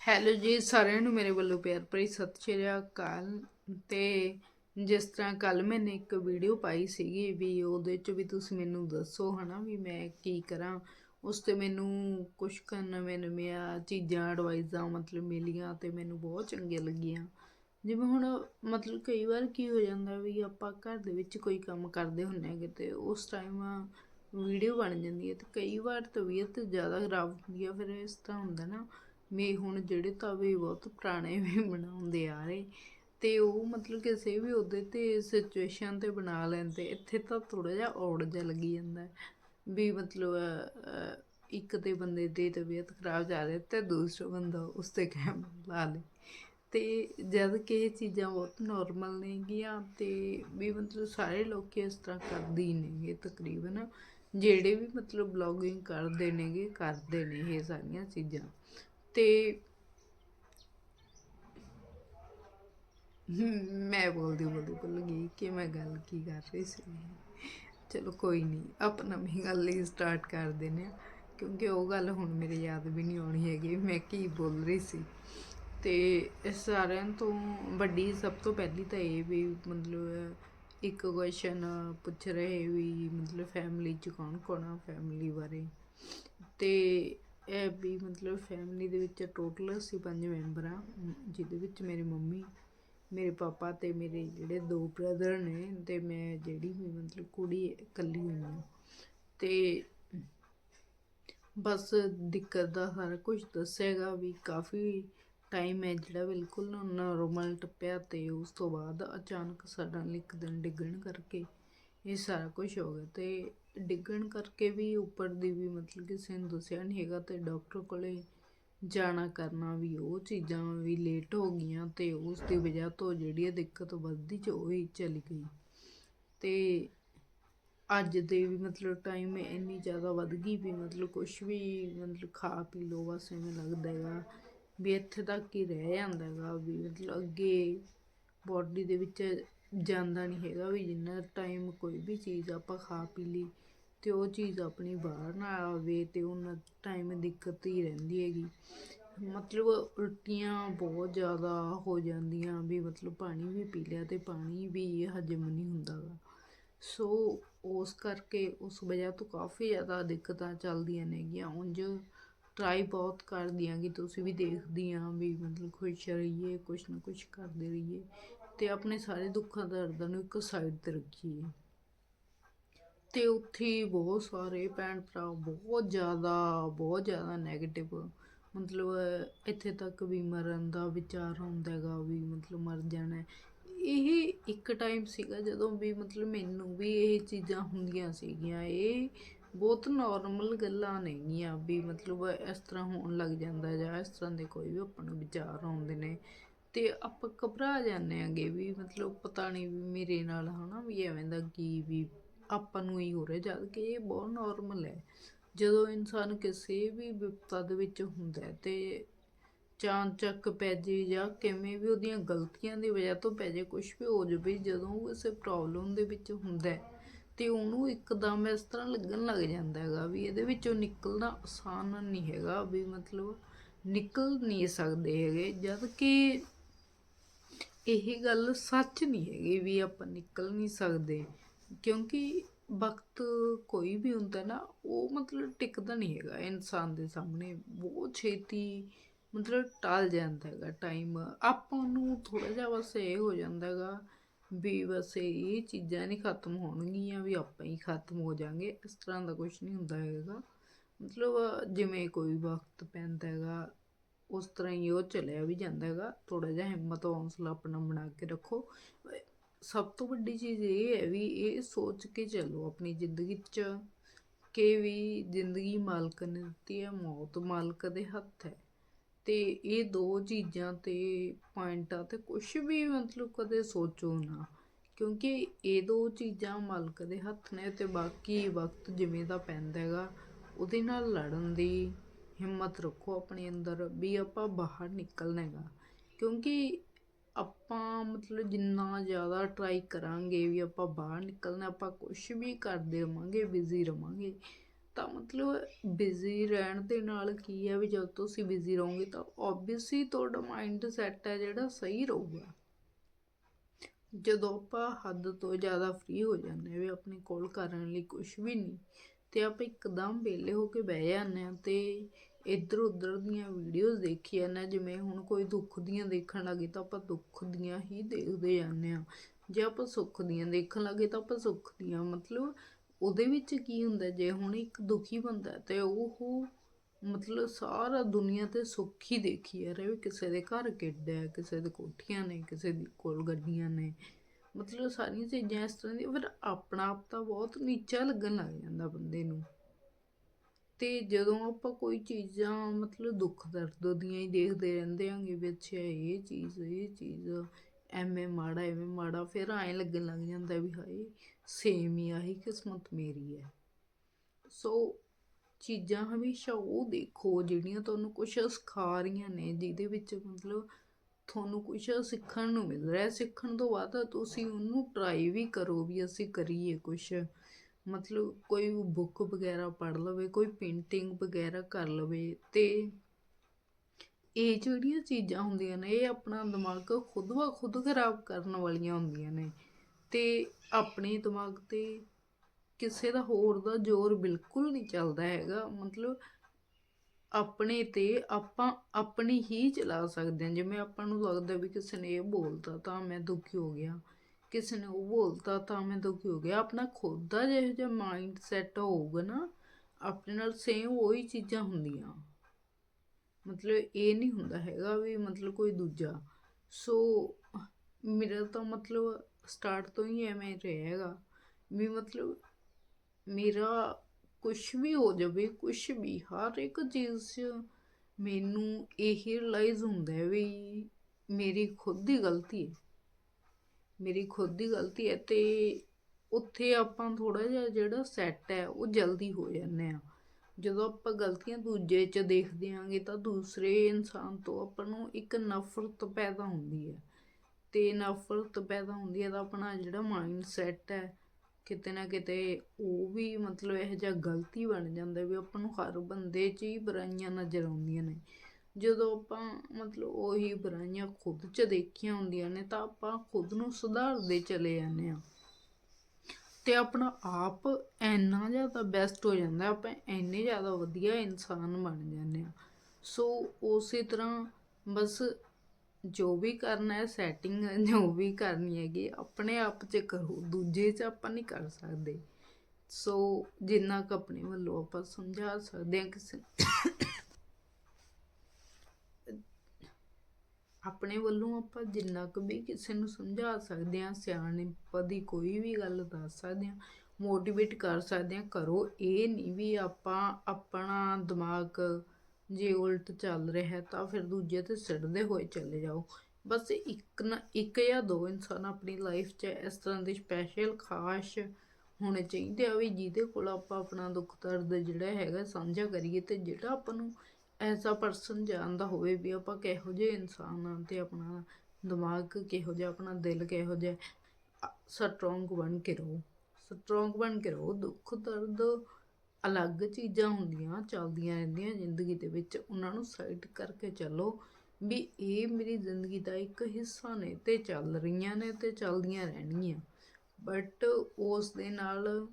Hello ਜੀ, ਸਾਰਿਆਂ ਨੂੰ ਮੇਰੇ ਵੱਲੋਂ ਪਿਆਰ ਭਰੀ ਸਤਿ ਸ਼੍ਰੀ ਅਕਾਲ। ਤੇ ਜਿਸ ਤਰ੍ਹਾਂ ਕੱਲ ਮੈਨੇ ਇੱਕ ਵੀਡੀਓ ਪਾਈ ਸੀਗੀ ਵੀ ਉਹਦੇ ਚ ਵੀ ਤੁਸੀਂ ਮੈਨੂੰ ਦੱਸੋ ਹਨਾ ਵੀ ਮੈਂ ਕੀ ਕਰਾਂ। ਉਸ ਤੇ ਮੈਨੂੰ ਕੁਝ ਕਰਨ ਮੈਨੂੰ ਨਵੀਆਂ ਚੀਜ਼ਾਂ ਐਡਵਾਈਜ਼ਾਂ ਮਤਲਬ ਮਿਲੀਆਂ ਤੇ ਮੈਨੂੰ ਬਹੁਤ ਚੰਗੀਆਂ ਲੱਗੀਆਂ। ਜਿਵੇਂ ਹੁਣ ਮਤਲਬ ਕਈ ਵਾਰ ਕੀ ਹੋ ਜਾਂਦਾ ਵੀ ਆਪਾਂ ਘਰ ਦੇ ਵਿੱਚ ਕੋਈ ਕੰਮ ਕਰਦੇ ਹੁੰਨੇ ਹੈਗੇ ਤੇ ਉਸ ਟਾਈਮ ਵੀਡੀਓ ਬਣ ਜਾਂਦੀ ਹੈ ਤੇ ਕਈ ਵਾਰ ਤਬੀਅਤ ਜ਼ਿਆਦਾ ਖਰਾਬ ਹੁੰਦੀ ਆ, ਫਿਰ ਇਸ ਤਰ੍ਹਾਂ ਹੁੰਦਾ ਨਾ। ਵੀ ਹੁਣ ਜਿਹੜੇ ਤਵੇ ਬਹੁਤ ਪੁਰਾਣੇ ਵੀ ਬਣਾਉਂਦੇ ਆ ਰਹੇ, ਤੇ ਉਹ ਮਤਲਬ ਕਿਸੇ ਵੀ ਉਹਦੇ ਤੇ ਸਿਚੁਏਸ਼ਨ ਤੇ ਬਣਾ ਲੈਂਦੇ, ਇੱਥੇ ਤਾਂ ਥੋੜਾ ਜਿਹਾ ਔੜ ਜਿਹਾ ਲੱਗੀ ਜਾਂਦਾ ਵੀ ਮਤਲਬ ਇੱਕ ਤੇ ਬੰਦੇ ਦੀ ਤਬੀਅਤ ਖਰਾਬ ਜਾ ਰਹੀ ਤੇ ਦੂਸਰਾ ਬੰਦਾ ਉਸ ਤੇ ਕੈਮਰਾ ਲਾ ਲੇ। ਤੇ ਜਦ ਕਿ ਇਹ ਚੀਜ਼ਾਂ ਬਹੁਤ ਨਾਰਮਲ ਨੇਗੀਆਂ ਤੇ ਵੀ ਮਤਲਬ ਸਾਰੇ ਲੋਕ ਇਸ ਤਰ੍ਹਾਂ ਕਰਦੇ ਹੀ ਨੇਗੇ ਤਕਰੀਬਨ, ਜਿਹੜੇ ਵੀ ਮਤਲਬ ਬਲੌਗਿੰਗ ਕਰਦੇ ਨੇਗੇ, ਕਰਦੇ ਨੇ ਇਹ ਸਾਰੀਆਂ ਚੀਜ਼ਾਂ। ਤੇ ਮੈਂ ਬੋਲਦੀ ਬੋਲਦੀ ਭੁੱਲ ਗਈ ਕਿ ਮੈਂ ਗੱਲ ਕੀ ਕਰ ਰਹੀ ਸੀ। ਚਲੋ ਕੋਈ ਨਹੀਂ, ਆਪਾਂ ਨਵੀਂ ਗੱਲ ਹੀ ਸਟਾਰਟ ਕਰ ਦਿੰਦੇ ਹਾਂ, ਕਿਉਂਕਿ ਉਹ ਗੱਲ ਹੁਣ ਮੇਰੇ ਯਾਦ ਵੀ ਨਹੀਂ ਆਉਣੀ ਹੈਗੀ, ਮੈਂ ਕੀ ਬੋਲ ਰਹੀ ਸੀ। ਤੇ ਸਾਰਿਆਂ ਤੋਂ ਵੱਡੀ ਸਭ ਤੋਂ ਪਹਿਲੀ ਤਾਂ ਇਹ ਵੀ ਮਤਲਬ ਇੱਕ ਕੁਐਸਚਨ ਪੁੱਛ ਰਹੇ ਵੀ ਮਤਲਬ ਫੈਮਿਲੀ ਚ ਕੌਣ ਕੌਣ ਆ ਫੈਮਿਲੀ ਬਾਰੇ। ਤੇ ਇਹ ਵੀ ਮਤਲਬ ਫੈਮਿਲੀ ਦੇ ਵਿੱਚ ਟੋਟਲ ਅਸੀਂ ਪੰਜ ਮੈਂਬਰ ਆ ਜਿਹਦੇ ਵਿੱਚ ਮੇਰੇ ਮੰਮੀ, ਮੇਰੇ ਪਾਪਾ ਤੇ ਮੇਰੇ ਜਿਹੜੇ ਦੋ ਬ੍ਰਦਰ ਨੇ ਤੇ ਮੈਂ ਜਿਹੜੀ ਵੀ ਮਤਲਬ ਕੁੜੀ ਇਕੱਲੀ ਹੋਈ ਹਾਂ। ਤੇ ਬਸ ਦਿੱਕਤ ਦਾ ਸਾਰਾ ਕੁਝ ਦੱਸੇਗਾ ਵੀ ਕਾਫੀ ਟਾਈਮ ਹੈ ਜਿਹੜਾ ਬਿਲਕੁਲ ਨਾਰਮਲ ਟੱਪਿਆ ਤੇ ਉਸ ਤੋਂ ਬਾਅਦ ਅਚਾਨਕ ਸਡਨਲੀ ਇੱਕ ਦਿਨ ਡਿੱਗਣ ਕਰਕੇ ਇਹ ਸਾਰਾ ਕੁਝ ਹੋ ਗਿਆ ਤੇ ਡਿੱਗਣ ਕਰਕੇ ਵੀ ਉੱਪਰ ਦੀ ਵੀ ਮਤਲਬ ਕਿਸੇ ਨੂੰ ਦੱਸਿਆ ਨਹੀਂ ਹੈਗਾ ਤੇ ਡਾਕਟਰ ਕੋਲੇ ਜਾਣਾ ਕਰਨਾ ਵੀ ਉਹ ਚੀਜ਼ਾਂ ਵੀ ਲੇਟ ਹੋ ਗਈਆਂ ਤੇ ਉਸ ਦੀ ਵਜ੍ਹਾ ਤੋਂ ਜਿਹੜੀ ਇਹ ਦਿੱਕਤ ਵੱਧਦੀ ਚ ਉਹ ਹੀ ਚਲੀ ਗਈ। ਤੇ ਅੱਜ ਦੇ ਵੀ ਮਤਲਬ ਟਾਈਮ ਇੰਨੀ ਜ਼ਿਆਦਾ ਵੱਧ ਗਈ ਵੀ ਮਤਲਬ ਕੁਝ ਵੀ ਮਤਲਬ ਖਾ ਪੀ ਲੋ ਬਸ ਐਵੇਂ ਲੱਗਦਾ ਹੈਗਾ ਵੀ ਇੱਥੇ ਤੱਕ ਹੀ ਰਹਿ ਜਾਂਦਾ ਹੈਗਾ ਵੀ ਮਤਲਬ ਅੱਗੇ ਬੋਡੀ ਦੇ ਵਿੱਚ ਜਾਂਦਾ ਨਹੀਂ ਹੈਗਾ ਵੀ ਜਿੰਨਾ ਟਾਈਮ ਕੋਈ ਵੀ ਚੀਜ਼ ਆਪਾਂ ਖਾ ਪੀ ਲਈ ਅਤੇ ਉਹ ਚੀਜ਼ ਆਪਣੀ ਬਾਹਰ ਨਾ ਆਵੇ ਅਤੇ ਉਹਨਾਂ ਟਾਈਮ ਦਿੱਕਤ ਹੀ ਰਹਿੰਦੀ ਹੈਗੀ। ਮਤਲਬ ਉਲਟੀਆਂ ਬਹੁਤ ਜ਼ਿਆਦਾ ਹੋ ਜਾਂਦੀਆਂ ਵੀ ਮਤਲਬ ਪਾਣੀ ਵੀ ਪੀ ਲਿਆ ਅਤੇ ਪਾਣੀ ਵੀ ਹਜਮ ਨਹੀਂ ਹੁੰਦਾ ਗਾ। ਸੋ ਉਸ ਕਰਕੇ ਉਸ ਵਜ੍ਹਾ ਤੋਂ ਕਾਫੀ ਜ਼ਿਆਦਾ ਦਿੱਕਤਾਂ ਚੱਲਦੀਆਂ ਨੇਗੀਆਂ, ਉਂਝ ਟਰਾਈ ਬਹੁਤ ਕਰਦੀ ਹਾਂ ਕਿ ਤੁਸੀਂ ਵੀ ਦੇਖਦੀ ਹਾਂ ਵੀ ਮਤਲਬ ਖੁਸ਼ ਰਹੀਏ, ਕੁਛ ਨਾ ਕੁਛ ਕਰਦੇ ਰਹੀਏ ਤੇ ਆਪਣੇ ਸਾਰੇ ਦੁੱਖਾਂ ਦਰਦਾਂ ਨੂੰ ਇੱਕ ਸਾਈਡ ਤੇ ਰੱਖੀਏ। ਤੇ ਉੱਥੇ ਬਹੁਤ ਸਾਰੇ ਭੈਣ ਭਰਾ ਬਹੁਤ ਜ਼ਿਆਦਾ ਬਹੁਤ ਜ਼ਿਆਦਾ 네ਗੇਟਿਵ ਮਤਲਬ ਇੱਥੇ ਤੱਕ ਵੀ ਮਰਨ ਦਾ ਵਿਚਾਰ ਹੁੰਦਾ ਹੈਗਾ ਵੀ ਮਤਲਬ ਮਰ ਜਾਣਾ। ਇਹ ਇੱਕ ਟਾਈਮ ਸੀਗਾ ਜਦੋਂ ਵੀ ਮਤਲਬ ਮੈਨੂੰ ਵੀ ਇਹ ਚੀਜ਼ਾਂ ਹੁੰਦੀਆਂ ਸੀਗੀਆਂ, ਇਹ ਬਹੁਤ ਨਾਰਮਲ ਗੱਲਾਂ ਨੇਗੀਆਂ ਵੀ ਮਤਲਬ ਇਸ ਤਰ੍ਹਾਂ ਹੋਣ ਲੱਗ ਜਾਂਦਾ ਜਾਂ ਇਸ ਤਰ੍ਹਾਂ ਦੇ ਕੋਈ ਵੀ ਆਪਾਂ ਨੂੰ ਵਿਚਾਰ ਆਉਂਦੇ ਨੇ ਤੇ ਆਪਾਂ ਘਬਰਾ ਜਾਂਦੇ ਆਂਗੇ ਵੀ ਮਤਲਬ ਪਤਾ ਨਹੀਂ ਵੀ ਮੇਰੇ ਨਾਲ ਹਨਾ ਵੀ ਐਵੇਂ ਦਾ ਕੀ ਵੀ ਆਪਾਂ ਨੂੰ ਹੀ ਹੋ ਰਿਹਾ ਜਦ ਕਿ ਇਹ ਬਹੁਤ ਨਾਰਮਲ ਹੈ। ਜਦੋਂ ਇਨਸਾਨ ਕਿਸੇ ਵੀ ਵਿਪਤਾ ਦੇ ਵਿੱਚ ਹੁੰਦਾ ਹੈ ਤੇ ਚਾਨਚੱਕ ਪੈ ਜੇ ਜਾਂ ਕਿਵੇਂ ਵੀ ਉਹਦੀਆਂ ਗਲਤੀਆਂ ਦੀ ਵਜ੍ਹਾ ਤੋਂ ਪੈ ਜੇ ਕੁਝ ਵੀ ਹੋ ਜਾਵੇ, ਜਦੋਂ ਉਹ ਕਿਸੇ ਪ੍ਰੋਬਲਮ ਦੇ ਵਿੱਚ ਹੁੰਦਾ ਹੈ ਤੇ ਉਹਨੂੰ ਇੱਕਦਮ ਇਸ ਤਰ੍ਹਾਂ ਲੱਗਣ ਲੱਗ ਜਾਂਦਾ ਹੈਗਾ ਵੀ ਇਹਦੇ ਵਿੱਚੋਂ ਨਿਕਲਣਾ ਆਸਾਨ ਨਹੀਂ ਹੈਗਾ ਵੀ ਮਤਲਬ ਨਿਕਲ ਨਹੀਂ ਸਕਦੇ ਹੈਗੇ, ਜਦ ਕਿ ਇਹ ਗੱਲ ਸੱਚ ਨਹੀਂ ਹੈਗੀ ਵੀ ਆਪਾਂ ਨਿਕਲ ਨਹੀਂ ਸਕਦੇ। ਕਿਉਂਕਿ ਵਕਤ ਕੋਈ ਵੀ ਹੁੰਦਾ ਨਾ, ਉਹ ਮਤਲਬ ਟਿਕਦਾ ਨਹੀਂ ਹੈਗਾ ਇਨਸਾਨ ਦੇ ਸਾਹਮਣੇ। ਬਹੁਤ ਛੇਤੀ ਮਤਲਬ ਟਲ ਜਾਂਦਾ ਹੈਗਾ ਟਾਈਮ ਆਪਾਂ ਨੂੰ ਥੋੜਾ ਜਿਹਾ ਬਸ ਇਹ ਹੋ ਜਾਂਦਾ ਹੈਗਾ ਵੀ ਬਸ ਇਹ ਚੀਜ਼ਾਂ ਨਹੀਂ ਖਤਮ ਹੋਣਗੀਆਂ, ਵੀ ਆਪਾਂ ਹੀ ਖਤਮ ਹੋ ਜਾਾਂਗੇ। ਇਸ ਤਰ੍ਹਾਂ ਦਾ ਕੁਝ ਨਹੀਂ ਹੁੰਦਾ ਹੈਗਾ। ਮਤਲਬ ਜਿਵੇਂ ਕੋਈ ਵਕਤ ਪੈਂਦਾ ਹੈਗਾ, ਉਸ ਤਰ੍ਹਾਂ ਹੀ ਉਹ ਚੱਲਿਆ ਵੀ ਜਾਂਦਾ ਹੈਗਾ। ਥੋੜਾ ਜਿਹਾ ਹਿੰਮਤ, ਹੌਸਲਾ ਆਪਣਾ ਬਣਾ ਕੇ ਰੱਖੋ। ਸਭ ਤੋਂ ਵੱਡੀ ਚੀਜ਼ ਇਹ ਹੈ ਵੀ ਇਹ ਸੋਚ ਕੇ ਚੱਲੋ ਆਪਣੀ ਜ਼ਿੰਦਗੀ 'ਚ ਕਿ ਵੀ ਜ਼ਿੰਦਗੀ ਮਾਲਕ ਨੇ ਦਿੱਤੀ ਹੈ, ਮੌਤ ਮਾਲਕ ਦੇ ਹੱਥ ਹੈ। ਤੇ ਇਹ ਦੋ ਚੀਜ਼ਾਂ ਤੇ ਪੁਆਇੰਟਾਂ ਤੇ ਕੁਝ ਵੀ ਮਤਲਬ ਕਦੇ ਸੋਚੋ ਨਾ, ਕਿਉਂਕਿ ਇਹ ਦੋ ਚੀਜ਼ਾਂ ਮਾਲਕ ਦੇ ਹੱਥ ਨੇ ਤੇ ਬਾਕੀ ਵਕਤ ਜਿਵੇਂ ਦਾ ਪੈਂਦਾ ਹੈਗਾ, ਉਹਦੇ ਨਾਲ ਲੜਨ ਦੀ ਹਿੰਮਤ ਰੱਖੋ ਆਪਣੇ ਅੰਦਰ ਵੀ ਆਪਾਂ ਬਾਹਰ ਨਿਕਲਣਾ ਹੈਗਾ। ਕਿਉਂਕਿ ਆਪਾਂ ਮਤਲਬ ਜਿੰਨਾ ਜ਼ਿਆਦਾ ਟਰਾਈ ਕਰਾਂਗੇ ਵੀ ਆਪਾਂ ਬਾਹਰ ਨਿਕਲਣਾ, ਆਪਾਂ ਕੁਝ ਵੀ ਕਰਦੇ ਰਵਾਂਗੇ ਬਿਜ਼ੀ ਰਵਾਂਗੇ ਤਾਂ ਮਤਲਬ ਬਿਜ਼ੀ ਰਹਿਣ ਦੇ ਨਾਲ ਕੀ ਹੈ ਵੀ ਜਦ ਤੁਸੀਂ ਬਿਜ਼ੀ ਰਹੋਗੇ ਤਾਂ ਆਬਵੀਅਸਲੀ ਤੁਹਾਡਾ ਮਾਈਂਡ ਸੈਟ ਹੈ ਜਿਹੜਾ ਸਹੀ ਰਹੂਗਾ। ਜਦੋਂ ਆਪਾਂ ਹੱਦ ਤੋਂ ਜ਼ਿਆਦਾ ਫ੍ਰੀ ਹੋ ਜਾਂਦੇ ਵੀ ਆਪਣੇ ਕੋਲ ਕਰਨ ਲਈ ਕੁਝ ਵੀ ਨਹੀਂ, ਤੇ ਆਪਾਂ ਇੱਕਦਮ ਵਿਹਲੇ ਹੋ ਕੇ ਬਹਿ ਜਾਂਦੇ ਹਾਂ ਤੇ ਇੱਧਰ ਉੱਧਰ ਦੀਆਂ ਵੀਡੀਓਜ਼ ਦੇਖੀ ਜਾਂਦੇ ਹਾਂ, ਜਿਵੇਂ ਹੁਣ ਕੋਈ ਦੁੱਖ ਦੀਆਂ ਦੇਖਣ ਲੱਗੇ ਤਾਂ ਆਪਾਂ ਦੁੱਖ ਦੀਆਂ ਹੀ ਦੇਖਦੇ ਜਾਂਦੇ ਹਾਂ। ਜੇ ਆਪਾਂ ਸੁੱਖ ਦੀਆਂ ਦੇਖਣ ਲੱਗੇ ਤਾਂ ਆਪਾਂ ਸੁੱਖ ਦੀਆਂ, ਮਤਲਬ ਉਹਦੇ ਵਿੱਚ ਕੀ ਹੁੰਦਾ ਜੇ ਹੁਣ ਇੱਕ ਦੁਖੀ ਬੰਦਾ ਹੈ, ਤੇ ਉਹ ਮਤਲਬ ਸਾਰਾ ਦੁਨੀਆ ਤੇ ਸੁੱਖ ਹੀ ਦੇਖੀ ਜਾ ਰਿਹਾ ਵੀ ਕਿਸੇ ਦੇ ਘਰ ਕਿੱਡਾ ਕਿਸੇ ਦੇ ਕੋਠੀਆਂ ਨੇ, ਕਿਸੇ ਦੀ ਕੋਲ ਗੱਡੀਆਂ ਨੇ। ਮਤਲਬ ਸਾਰੀਆਂ ਚੀਜ਼ਾਂ ਇਸ ਤਰ੍ਹਾਂ ਦੀਆਂ, ਫਿਰ ਆਪਣਾ ਆਪ ਤਾਂ ਬਹੁਤ ਨੀਚਾ ਲੱਗਣ ਲੱਗ ਜਾਂਦਾ ਬੰਦੇ ਨੂੰ। ਤੇ ਜਦੋਂ ਆਪਾਂ ਕੋਈ ਚੀਜ਼ਾਂ, ਮਤਲਬ ਦੁੱਖ ਦਰਦ ਦੀਆਂ ਹੀ ਦੇਖਦੇ ਰਹਿੰਦੇ ਆਂਗੇ ਵੀ ਅੱਛਾ, ਇਹ ਚੀਜ਼ ਇਹ ਚੀਜ਼। ਐਵੇਂ ਮਾੜਾ ਐਵੇਂ ਮਾੜਾ, ਫਿਰ ਐਂ ਲੱਗਣ ਲੱਗ ਜਾਂਦਾ ਵੀ ਹਾਏ ਸੇਮ ਹੀ ਆਹੀ ਕਿਸਮਤ ਮੇਰੀ ਹੈ। ਸੋ ਚੀਜ਼ਾਂ ਹਮੇਸ਼ਾ ਉਹ ਦੇਖੋ ਜਿਹੜੀਆਂ ਤੁਹਾਨੂੰ ਕੁਝ ਸਿਖਾ ਰਹੀਆਂ ਨੇ, ਜਿਹਦੇ ਵਿੱਚ ਮਤਲਬ ਤੁਹਾਨੂੰ ਕੁਝ ਸਿੱਖਣ ਨੂੰ ਮਿਲ ਰਿਹਾ। ਸਿੱਖਣ ਤੋਂ ਬਾਅਦ ਤੁਸੀਂ ਉਹਨੂੰ ਟਰਾਈ ਵੀ ਕਰੋ ਵੀ ਅਸੀਂ ਕਰੀਏ ਕੁਝ ਮਤਲਬ ਕੋਈ ਬੁੱਕ ਵਗੈਰਾ ਪੜ੍ਹ ਲਵੇ, ਕੋਈ ਪੇਂਟਿੰਗ ਵਗੈਰਾ ਕਰ ਲਵੇ ਤੇ ਇਹ ਜਿਹੜੀਆਂ ਚੀਜ਼ਾਂ ਹੁੰਦੀਆਂ ਨੇ, ਇਹ ਆਪਣਾ ਦਿਮਾਗ ਖੁਦ ਬ ਖੁਦ ਖਰਾਬ ਕਰਨ ਵਾਲੀਆਂ ਹੁੰਦੀਆਂ ਨੇ। ਤੇ ਆਪਣੇ ਦਿਮਾਗ ਤੇ ਕਿਸੇ ਦਾ ਹੋਰ ਦਾ ਜ਼ੋਰ ਬਿਲਕੁਲ ਨਹੀਂ ਚੱਲਦਾ ਹੈਗਾ। ਮਤਲਬ ਆਪਣੇ ਤੇ ਆਪਾਂ ਆਪਣੀ ਹੀ ਚਲਾ ਸਕਦੇ ਹਾਂ। ਜਿਵੇਂ ਆਪਾਂ ਨੂੰ ਲੱਗਦਾ ਵੀ ਕਿਸੇ ਨੇ ਇਹ ਬੋਲਤਾ ਤਾਂ ਮੈਂ ਦੁਖੀ ਹੋ ਗਿਆ। ਕਿਸੇ ਨੇ ਉਹ ਬੋਲਤਾ ਤਾਂ ਮੈਂ ਦੁਖੀ ਹੋ ਗਿਆ। ਆਪਣਾ ਖੁਦ ਦਾ ਜਿਹੋ ਜਿਹਾ ਮਾਈਂਡ ਸੈਟ ਹੋਊਗਾ ਨਾ, ਆਪਣੇ ਨਾਲ ਸੇਮ ਉਹੀ ਚੀਜ਼ਾਂ ਹੁੰਦੀਆਂ। ਮਤਲਬ ਇਹ ਨਹੀਂ ਹੁੰਦਾ ਹੈਗਾ ਵੀ ਮਤਲਬ ਕੋਈ ਦੂਜਾ। ਸੋ ਮੇਰਾ ਤਾਂ ਮਤਲਬ ਸਟਾਰਟ ਤੋਂ ਹੀ ਐਵੇਂ ਰਿਹਾ ਹੈਗਾ ਵੀ ਮਤਲਬ ਮੇਰਾ ਕੁਝ ਵੀ ਹੋ ਜਾਵੇ ਕੁਝ ਵੀ, ਹਰ ਇੱਕ ਚੀਜ਼ 'ਚ ਮੈਨੂੰ ਇਹ ਰਿਅਲਾਈਜ਼ ਹੁੰਦਾ ਹੈ ਵੀ ਮੇਰੀ ਖੁਦ ਦੀ ਗਲਤੀ ਹੈ। ਮੇਰੀ ਖੁਦ ਦੀ ਗਲਤੀ ਹੈ ਤੇ ਉੱਥੇ ਆਪਾਂ ਥੋੜਾ ਜਿਹਾ ਜਿਹੜਾ ਸੈੱਟ ਹੈ ਉਹ ਜਲਦੀ ਹੋ ਜਾਂਦੇ ਆ ਜਦੋਂ ਆਪਾਂ ਗਲਤੀਆਂ ਦੂਜੇ 'ਚ ਦੇਖਦੇ ਆਂਗੇ ਤਾਂ ਦੂਸਰੇ ਇਨਸਾਨ ਤੋਂ ਆਪਾਂ ਨੂੰ ਇੱਕ ਨਫ਼ਰਤ ਪੈਦਾ ਹੁੰਦੀ ਹੈ। ਤੇ ਨਫ਼ਰਤ ਪੈਦਾ ਹੁੰਦੀ ਹੈ ਤਾਂ ਆਪਣਾ ਜਿਹੜਾ ਮਾਈਂਡ ਸੈਟ ਹੈ, ਕਿਤੇ ਨਾ ਕਿਤੇ ਉਹ ਵੀ ਮਤਲਬ ਇਹ ਜਿਹਾ ਗਲਤੀ ਬਣ ਜਾਂਦਾ ਵੀ ਆਪਾਂ ਨੂੰ ਹਰ ਬੰਦੇ 'ਚ ਹੀ ਬੁਰਾਈਆਂ ਨਜ਼ਰ ਆਉਂਦੀਆਂ ਨੇ। ਜਦੋਂ ਆਪਾਂ ਮਤਲਬ ਉਹੀ ਬੁਰਾਈਆਂ ਖੁਦ 'ਚ ਦੇਖੀਆਂ ਹੁੰਦੀਆਂ ਨੇ ਤਾਂ ਆਪਾਂ ਖੁਦ ਨੂੰ ਸੁਧਾਰਦੇ ਚਲੇ ਜਾਂਦੇ ਆ ਤੇ ਆਪਣਾ ਆਪ ਇੰਨਾ ਜ਼ਿਆਦਾ ਬੈਸਟ ਹੋ ਜਾਂਦਾ ਆਪਾਂ ਇੰਨੇ ਜ਼ਿਆਦਾ ਵਧੀਆ ਇਨਸਾਨ ਬਣ ਜਾਂਦੇ ਆ ਸੋ ਉਸੇ ਤਰ੍ਹਾਂ ਬਸ ਜੋ ਵੀ ਕਰਨਾ ਹੈ ਸੈਟਿੰਗ ਜੋ ਵੀ ਕਰਨੀ ਹੈਗੀ, ਆਪਣੇ ਆਪ 'ਚ ਕਰੋ, ਦੂਜੇ 'ਚ ਆਪਾਂ ਨਹੀਂ ਕਰ ਸਕਦੇ। ਸੋ ਜਿੰਨਾ ਕੁ ਆਪਣੇ ਵੱਲੋਂ ਆਪਾਂ ਸਮਝਾ ਸਕਦੇ ਹਾਂ ਕਿਸੇ ਆਪਣੇ ਵੱਲੋਂ ਆਪਾਂ ਜਿੰਨਾ ਕੁ ਵੀ ਕਿਸੇ ਨੂੰ ਸਮਝਾ ਸਕਦੇ ਹਾਂ ਸਿਆਣਪ ਦੀ ਕੋਈ ਵੀ ਗੱਲ ਦੱਸ ਸਕਦੇ ਹਾਂ ਮੋਟੀਵੇਟ ਕਰ ਸਕਦੇ ਹਾਂ, ਕਰੋ। ਇਹ ਨਹੀਂ ਵੀ ਆਪਾਂ ਆਪਣਾ ਦਿਮਾਗ ਜੇ ਉਲਟ ਚੱਲ ਰਿਹਾ ਤਾਂ ਫਿਰ ਦੂਜੇ ਤੇ ਸਿੱਟਦੇ ਹੋਏ ਚਲੇ ਜਾਓ। ਬਸ ਇੱਕ ਨਾ, ਇੱਕ ਜਾਂ ਦੋ ਇਨਸਾਨ ਆਪਣੀ ਲਾਈਫ 'ਚ ਇਸ ਤਰ੍ਹਾਂ ਦੇ ਸਪੈਸ਼ਲ ਖਾਸ ਹੋਣੇ ਚਾਹੀਦੇ ਆ ਵੀ ਜਿਹਦੇ ਕੋਲ ਆਪਾਂ ਆਪਣਾ ਦੁੱਖ ਦਰਦ ਜਿਹੜਾ ਹੈਗਾ ਸਾਂਝਾ ਕਰੀਏ ਤੇ ਜਿਹੜਾ ਆਪਾਂ ਨੂੰ ਐਸਾ ਪਰਸਨ ਜਾਣਦਾ ਹੋਵੇ ਵੀ ਆਪਾਂ ਕਿਹੋ ਜਿਹੇ ਇਨਸਾਨ ਆ ਤੇ ਆਪਣਾ ਦਿਮਾਗ ਕਿਹੋ ਜਿਹਾ, ਆਪਣਾ ਦਿਲ ਕਿਹੋ ਜਿਹਾ ਸਟਰੋਂਗ ਬਣ ਕੇ ਰਹੋ। ਸਟਰੋਂਗ ਬਣ ਕੇ ਰਹੋ, ਦੁੱਖ, ਦਰਦ ਅਲੱਗ ਚੀਜ਼ਾਂ ਹੁੰਦੀਆਂ, ਚੱਲਦੀਆਂ ਰਹਿੰਦੀਆਂ ਜ਼ਿੰਦਗੀ ਦੇ ਵਿੱਚ। ਉਹਨਾਂ ਨੂੰ ਸਾਈਡ ਕਰਕੇ ਚੱਲੋ ਵੀ ਇਹ ਮੇਰੀ ਜ਼ਿੰਦਗੀ ਦਾ ਇੱਕ ਹਿੱਸਾ ਨੇ ਤੇ ਚੱਲ ਰਹੀਆਂ ਨੇ ਤੇ ਚੱਲਦੀਆਂ ਰਹਿਣਗੀਆਂ। ਬਟ ਉਸ ਦੇ ਨਾਲ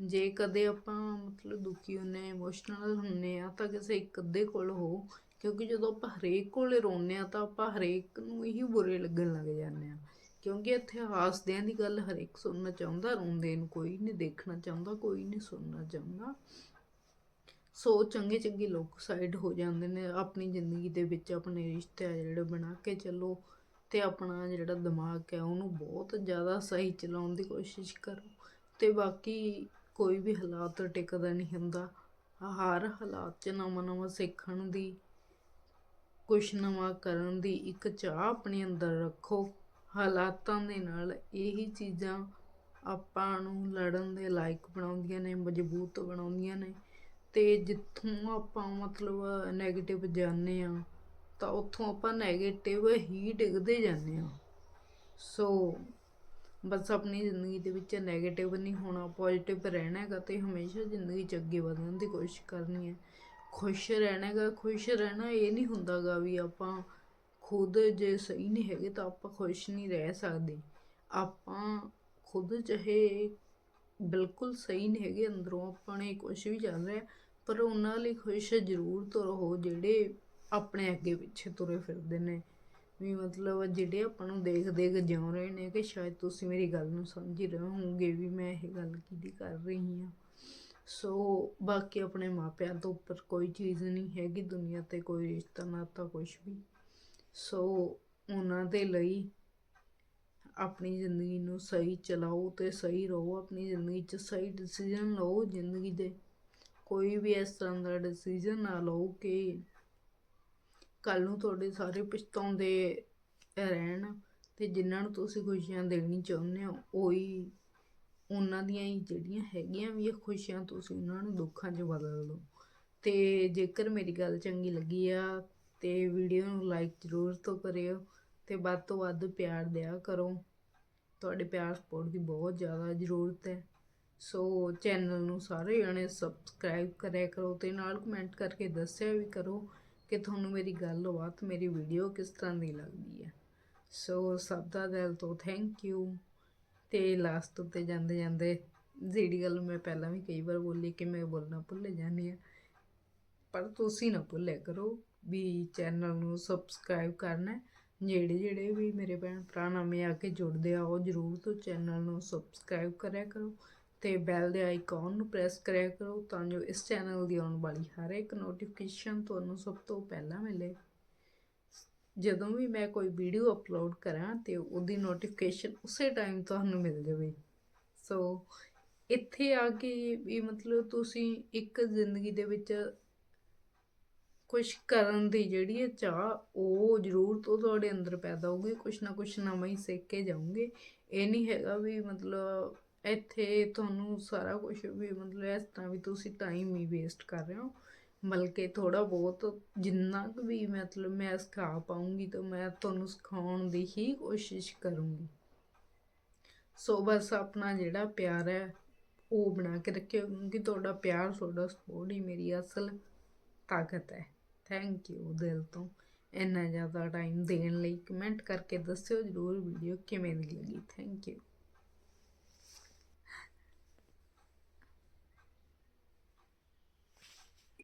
ਜੇ ਕਦੇ ਆਪਾਂ ਮਤਲਬ ਦੁਖੀ ਹੁੰਨੇ ਇਮੋਸ਼ਨਲ ਹੁੰਨੇ ਆ ਤਾਂ ਕਿਸੇ ਇੱਕ ਅੱਧੇ ਕੋਲ ਹੋ ਕਿਉਂਕਿ ਜਦੋਂ ਆਪਾਂ ਹਰੇਕ ਕੋਲੇ ਰੋਂਦੇ ਆ ਤਾਂ ਆਪਾਂ ਹਰੇਕ ਨੂੰ ਹੀ ਬੁਰੇ ਲੱਗਣ ਲੱਗ ਜਾਂਦੇ ਆ ਕਿਉਂਕਿ ਇੱਥੇ ਹਾਸਦਿਆਂ ਦੀ ਗੱਲ ਹਰੇਕ ਸੁਣਨਾ ਚਾਹੁੰਦਾ, ਰੋਂਦੇ ਨੂੰ ਕੋਈ ਨਹੀਂ, ਦੇਖਣਾ ਚਾਹੁੰਦਾ, ਕੋਈ ਨਹੀਂ ਸੁਣਨਾ ਚਾਹੁੰਦਾ। ਸੋ ਚੰਗੇ ਚੰਗੇ ਲੋਕ ਸਾਈਡ ਹੋ ਜਾਂਦੇ ਨੇ, ਆਪਣੀ ਜ਼ਿੰਦਗੀ ਦੇ ਵਿੱਚ ਆਪਣੇ ਰਿਸ਼ਤੇ ਆ ਜਿਹੜੇ ਬਣਾ ਕੇ ਚੱਲੋ ਤੇ ਆਪਣਾ ਜਿਹੜਾ ਦਿਮਾਗ ਹੈ, ਉਹਨੂੰ ਬਹੁਤ ਜ਼ਿਆਦਾ ਸਹੀ ਚਲਾਉਣ ਦੀ ਕੋਸ਼ਿਸ਼ ਕਰੋ। ਤੇ ਬਾਕੀ ਕੋਈ ਵੀ ਹਾਲਾਤ ਟਿਕਦਾ ਨਹੀਂ ਹੁੰਦਾ। ਹਰ ਹਾਲਾਤ 'ਚ ਨਵਾਂ ਨਵਾਂ ਸਿੱਖਣ ਦੀ, ਕੁਛ ਨਵਾਂ ਕਰਨ ਦੀ ਇੱਕ ਚਾਹ ਆਪਣੇ ਅੰਦਰ ਰੱਖੋ। ਹਾਲਾਤਾਂ ਦੇ ਨਾਲ ਇਹੀ ਚੀਜ਼ਾਂ ਆਪਾਂ ਨੂੰ ਲੜਨ ਦੇ ਲਾਇਕ ਬਣਾਉਂਦੀਆਂ ਨੇ, ਮਜ਼ਬੂਤ ਬਣਾਉਂਦੀਆਂ ਨੇ। ਤੇ ਜਿੱਥੋਂ ਆਪਾਂ ਮਤਲਬ 네ਗੇਟਿਵ ਜਾਂਦੇ ਆ ਤਾਂ ਉੱਥੋਂ ਆਪਾਂ 네ਗੇਟਿਵ ਹੀ ਡਿੱਗਦੇ ਜਾਂਦੇ ਆ ਸੋ ਬਸ ਆਪਣੀ ਜ਼ਿੰਦਗੀ ਦੇ ਵਿੱਚ ਨੈਗੇਟਿਵ ਨਹੀਂ ਹੋਣਾ ਪੋਜ਼ਿਟਿਵ ਰਹਿਣਾ ਹੈਗਾ ਤੇ ਹਮੇਸ਼ਾ ਜ਼ਿੰਦਗੀ 'ਚ ਅੱਗੇ ਵਧਣ ਦੀ ਕੋਸ਼ਿਸ਼ ਕਰਨੀ ਹੈ। ਖੁਸ਼ ਰਹਿਣਾ ਹੈਗਾ, ਖੁਸ਼ ਰਹਿਣਾ ਇਹ ਨਹੀਂ ਹੁੰਦਾਗਾ ਵੀ ਆਪਾਂ ਖੁਦ ਜੇ ਸਹੀ ਨਹੀਂ ਹੈਗੇ ਤਾਂ ਆਪਾਂ ਖੁਸ਼ ਨਹੀਂ ਰਹਿ ਸਕਦੇ। ਆਪਾਂ ਖੁਦ ਚਾਹੇ ਬਿਲਕੁਲ ਸਹੀ ਨਹੀਂ ਹੈਗੇ, ਅੰਦਰੋਂ ਆਪਣੇ ਕੁਝ ਵੀ ਚੱਲ ਰਿਹਾ, ਪਰ ਉਹਨਾਂ ਲਈ ਖੁਸ਼ ਜ਼ਰੂਰ ਤੋਂ ਰਹੋ ਜਿਹੜੇ ਆਪਣੇ ਅੱਗੇ ਪਿੱਛੇ ਤੁਰੇ ਫਿਰਦੇ ਨੇ। ਵੀ ਮਤਲਬ ਜਿਹੜੇ ਆਪਾਂ ਨੂੰ ਦੇਖ ਦੇਖ ਜਿਉਂ ਰਹੇ ਨੇ ਕਿ ਸ਼ਾਇਦ ਤੁਸੀਂ ਮੇਰੀ ਗੱਲ ਨੂੰ ਸਮਝ ਹੀ ਰਹੇ ਹੋਵੋਗੇ ਵੀ ਮੈਂ ਇਹ ਗੱਲ ਕਿਹਦੀ ਕਰ ਰਹੀ ਹਾਂ। ਸੋ ਬਾਕੀ ਆਪਣੇ ਮਾਪਿਆਂ ਤੋਂ ਉੱਪਰ ਕੋਈ ਚੀਜ਼ ਨਹੀਂ ਹੈਗੀ, ਦੁਨੀਆ ਤੇ ਕੋਈ ਰਿਸ਼ਤਾ ਨਾਤਾ ਕੁਝ ਵੀ। ਸੋ ਉਹਨਾਂ ਦੇ ਲਈ ਆਪਣੀ ਜ਼ਿੰਦਗੀ ਨੂੰ ਸਹੀ ਚਲਾਓ ਤੇ ਸਹੀ ਰਹੋ, ਆਪਣੀ ਜ਼ਿੰਦਗੀ 'ਚ ਸਹੀ ਡਿਸੀਜਨ ਲਓ ਜ਼ਿੰਦਗੀ ਦੇ। ਕੋਈ ਵੀ ਇਸ ਤਰ੍ਹਾਂ ਦਾ ਡਿਸੀਜਨ ਨਾ ਲਓ ਕਿ ਕੱਲ ਨੂੰ ਤੁਹਾਡੇ ਸਾਰੇ ਪਛਤਾਉਂਦੇ ਰਹਿਣ ਤੇ ਜਿਨ੍ਹਾਂ ਨੂੰ ਤੁਸੀਂ ਖੁਸ਼ੀਆਂ ਦੇਣੀ ਚਾਹੁੰਦੇ ਹੋ, ਉਹੀ ਉਹਨਾਂ ਦੀਆਂ ਹੀ ਜਿਹੜੀਆਂ ਹੈਗੀਆਂ ਵੀ ਇਹ ਖੁਸ਼ੀਆਂ, ਤੁਸੀਂ ਉਹਨਾਂ ਨੂੰ ਦੁੱਖਾਂ 'ਚ ਬਦਲ ਦਿਓ। ਤੇ ਜੇਕਰ ਮੇਰੀ ਗੱਲ ਚੰਗੀ ਲੱਗੀ ਆ ਤੇ ਵੀਡੀਓ ਨੂੰ ਲਾਈਕ ਜ਼ਰੂਰ ਤੋਂ ਕਰਿਓ ਤੇ ਵੱਧ ਤੋਂ ਵੱਧ ਪਿਆਰ ਦਿਆ ਕਰੋ। ਤੁਹਾਡੇ ਪਿਆਰ ਸਪੋਰਟ ਦੀ ਬਹੁਤ ਜ਼ਿਆਦਾ ਜ਼ਰੂਰਤ ਹੈ। ਸੋ ਚੈਨਲ ਨੂੰ ਸਾਰੇ ਜਣੇ ਸਬਸਕ੍ਰਾਈਬ ਕਰਿਆ ਕਰੋ ਤੇ ਨਾਲ ਕਮੈਂਟ ਕਰਕੇ ਦੱਸਿਆ ਵੀ ਕਰੋ ਕਿ ਤੁਹਾਨੂੰ ਮੇਰੀ ਗੱਲਬਾਤ ਮੇਰੀ ਵੀਡੀਓ ਕਿਸ ਤਰ੍ਹਾਂ ਦੀ ਲੱਗਦੀ ਹੈ। ਸੋ ਸਭ ਦਾ ਦਿਲ ਤੋਂ ਥੈਂਕ ਯੂ ਤੇ ਲਾਸਟ ਉੱਤੇ ਜਾਂਦੇ ਜਾਂਦੇ ਜਿਹੜੀ ਗੱਲ ਮੈਂ ਪਹਿਲਾਂ ਵੀ ਕਈ ਵਾਰ ਬੋਲੀ ਕਿ ਮੈਂ ਬੋਲਣਾ ਭੁੱਲ ਜਾਂਦੀ ਹਾਂ। ਪਰ ਤੁਸੀਂ ਨਾ ਭੁੱਲਿਆ ਕਰੋ ਵੀ ਚੈਨਲ ਨੂੰ ਸਬਸਕ੍ਰਾਈਬ ਕਰਨਾ ਜਿਹੜੇ ਜਿਹੜੇ ਵੀ ਮੇਰੇ ਭੈਣ ਭਰਾ ਨਵੇਂ ਆ ਕੇ ਜੁੜਦੇ ਆ, ਉਹ ਜਰੂਰ ਤੋਂ ਚੈਨਲ ਨੂੰ ਸਬਸਕ੍ਰਾਈਬ ਕਰਿਆ ਕਰੋ। ਤੇ ਬੈਲ ਦੇ ਆਈਕਨ ਨੂੰ ਪ੍ਰੈਸ ਕਰਿਆ ਕਰੋ ਤਾਂ ਜੋ ਇਸ ਚੈਨਲ ਦੀ ਆਉਣ ਵਾਲੀ ਹਰ ਇੱਕ ਨੋਟੀਫਿਕੇਸ਼ਨ ਤੁਹਾਨੂੰ ਸਭ ਤੋਂ ਪਹਿਲਾਂ ਮਿਲੇ। ਜਦੋਂ ਵੀ ਮੈਂ ਕੋਈ ਵੀਡੀਓ ਅਪਲੋਡ ਕਰਾਂ ਤੇ ਉਹਦੀ ਨੋਟੀਫਿਕੇਸ਼ਨ ਉਸੇ ਟਾਈਮ ਤੁਹਾਨੂੰ ਮਿਲ ਜਾਵੇ। ਸੋ ਇੱਥੇ ਆ ਕੇ ਵੀ ਮਤਲਬ ਤੁਸੀਂ ਇੱਕ ਜ਼ਿੰਦਗੀ ਦੇ ਵਿੱਚ ਕੁਝ ਕਰਨ ਦੀ ਜਿਹੜੀ ਹੈ ਚਾਹ, ਉਹ ਜ਼ਰੂਰ ਤੋਂ ਤੁਹਾਡੇ ਅੰਦਰ ਪੈਦਾ ਹੋਊਗੀ, ਕੁਛ ਨਾ ਕੁਛ ਨਵਾਂ ਹੀ ਸਿੱਖ ਕੇ ਜਾਓਗੇ। ਇਹ ਨਹੀਂ ਹੈਗਾ ਵੀ ਮਤਲਬ ਇੱਥੇ ਤੁਹਾਨੂੰ ਸਾਰਾ ਕੁਝ ਵੀ ਮਤਲਬ ਇਸ ਤਰ੍ਹਾਂ ਵੀ ਤੁਸੀਂ ਟਾਈਮ ਹੀ ਵੇਸਟ ਕਰ ਰਹੇ ਹੋ। ਬਲਕਿ ਥੋੜਾ ਬਹੁਤ ਜਿੰਨਾ ਕੁ ਵੀ ਮਤਲਬ ਮੈਂ ਸਿਖਾ ਪਾਉਂਗੀ ਤਾਂ ਮੈਂ ਤੁਹਾਨੂੰ ਸਿਖਾਉਣ ਦੀ ਹੀ ਕੋਸ਼ਿਸ਼ ਕਰੂੰਗੀ। ਸੋ ਬਸ ਆਪਣਾ ਜਿਹੜਾ ਪਿਆਰ ਹੈ, ਉਹ ਬਣਾ ਕੇ ਰੱਖਿਓ, ਕਿਉਂਕਿ ਤੁਹਾਡਾ ਪਿਆਰ, ਤੁਹਾਡਾ ਸਪੋਰਟ ਹੀ ਮੇਰੀ ਅਸਲ ਤਾਕਤ ਹੈ। ਥੈਂਕ ਯੂ ਦਿਲ ਤੋਂ। ਇੰਨਾ ਜ਼ਿਆਦਾ ਟਾਈਮ ਦੇਣ ਲਈ ਕਮੈਂਟ ਕਰਕੇ ਦੱਸਿਓ, ਜਰੂਰ ਵੀਡੀਓ ਕਿਵੇਂ ਦੀ ਲੱਗੀ। Thank you